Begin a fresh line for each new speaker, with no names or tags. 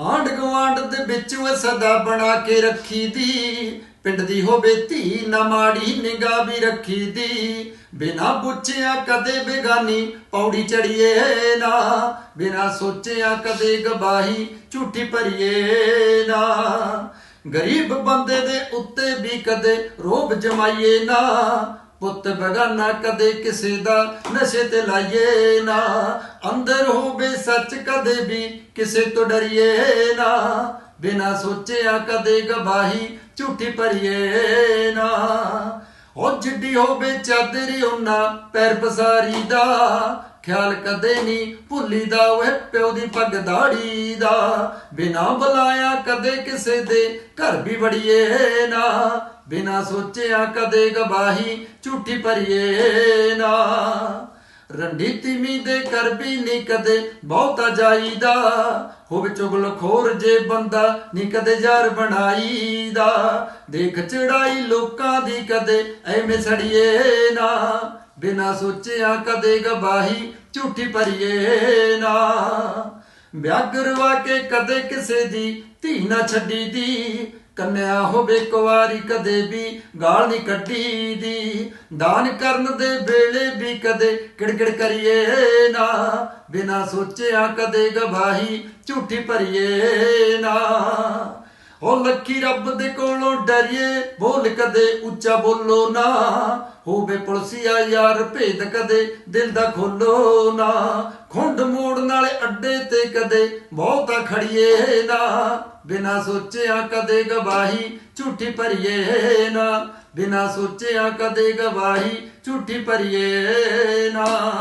ਆਂਡ ਗਵਾਂਡ ਦੇ ਵਿੱਚ ਉਹ ਸਦਾ ਬਣਾ ਕੇ ਰੱਖੀ ਦੀ ਪਿੰਡ ਦੀ ਹੋਵੇ ਧੀ ਨਾ ਮਾੜੀ ਨਿਗਾਹ ਵੀ ਰੱਖੀ ਦੀ ਬਿਨਾ ਪੁੱਛਿਆ ਕਦੇ ਬੇਗਾਨੀ ਪੌੜੀ ਚੜੀਏ ਨਾ। ਬਿਨਾ ਸੋਚਿਆ ਕਦੇ ਗਵਾਹੀ ਝੂਠੀ ਭਰੀਏ ਨਾ। ਗਰੀਬ ਬੰਦੇ ਦੇ ਉੱਤੇ ਵੀ ਕਦੇ ਰੋਬ ਜਮਾਈਏ ਨਾ। ਪੁੱਤ ਬਗਾਨਾ ਕਦੇ ਕਿਸੇ ਦਾ ਨਸ਼ੇ ਤੇ ਲਾਈਏ ਨਾ। ਅੰਦਰ ਹੋਵੇ ਸੱਚ ਕਦੇ ਵੀ ਕਿਸੇ ਤੋਂ ਡਰੀਏ ਨਾ। ਬਿਨਾ ਸੋਚਿਆ ਕਦੇ ਗਵਾਹੀ ਝੂਠੀ ਭਰੀਏ ਨਾ। ਉਹ ਜਿੱਡੀ ਹੋਵੇ ਚਾਦਰੀ ਉਹਨਾਂ ਪੈਰ ਪਸਾਰੀ ਦਾ। ਖਿਆਲ ਕਦੇ ਨਹੀਂ ਭੁੱਲੀਦਾ ਉਹ ਪਿਓ ਦੀ ਪੱਗ ਦਾੜੀ ਦਾ। ਬਿਨਾ ਬੁਲਾਇਆ ਕਦੇ ਕਿਸੇ ਦੇ ਘਰ ਵੀ ਵੜੀਏ ਨਾ। ਬਿਨਾ ਸੋਚਿਆ ਕਦੇ ਗਵਾਹੀ ਝੂਠੀ ਭਰੀਏ ਨਾ। ਰੰਡੀ ਤਿਮੀ ਦੇ ਕਰ ਵੀ ਨਹੀਂ ਕਦੇ ਬਹੁਤਾ ਜਾਈਦਾ। ਹੋਵੇ ਚੁਗਲ ਖੋਰ ਜੇ ਬੰਦਾ ਨਹੀਂ ਕਦੇ ਯਾਰ ਬਣਾਈਦਾ। ਦੇਖ ਚੜਾਈ ਲੋਕਾਂ ਦੀ ਕਦੇ ਐਵੇਂ ਸੜੀਏ ਨਾ। ਬਿਨਾ ਸੋਚਿਆ ਕਦੇ ਗਵਾਹੀ ਝੂਠੀ ਭਰੀਏ ਨਾ। ਵਿਆਗਰਵਾ ਕੇ ਕਦੇ ਕਿਸੇ ਦੀ ਧੀ ਨਾ ਛੱਡੀ ਦੀ ਕੰਨਿਆ ਹੋਵੇ ਕੁਵਾਰੀ ਕਦੇ ਵੀ ਗਾਲ ਨਹੀਂ ਕੱਢੀ ਦੀ ਦਾਨ ਕਰਨ ਦੇ ਵੇਲੇ ਵੀ ਕਦੇ ਕਿੜਕਿੜ ਕਰੀਏ ਨਾ। ਬਿਨਾ ਸੋਚਿਆ ਕਦੇ ਗਵਾਹੀ ਝੂਠੀ ਭਰੀਏ ਨਾ। ਉਹ ਲੱਕੀ ਰੱਬ ਦੇ ਕੋਲੋਂ ਡਰੀਏ, ਬੋਲ ਕਦੇ ਉੱਚਾ ਬੋਲੋ ਨਾ। ਹੋਵੇ ਪੁਲਸੀਆ ਯਾਰ ਭੇਦ ਕਦੇ, ਦਿਲ ਦਾ ਖੋਲੋ ਨਾ। ਖੁੰਡ ਮੋੜ ਨਾਲੇ ਅੱਡੇ ਤੇ ਕਦੇ, ਬਹੁਤਾ ਖੜੀਏ ਨਾ। ਬਿਨਾ ਸੋਚਿਆ ਕਦੇ ਗਵਾਹੀ, ਝੂਠੀ ਭਰੀਏ ਨਾ। ਬਿਨਾ ਸੋਚਿਆ ਕਦੇ ਗਵਾਹੀ, ਝੂਠੀ ਭਰੀਏ ਨਾ।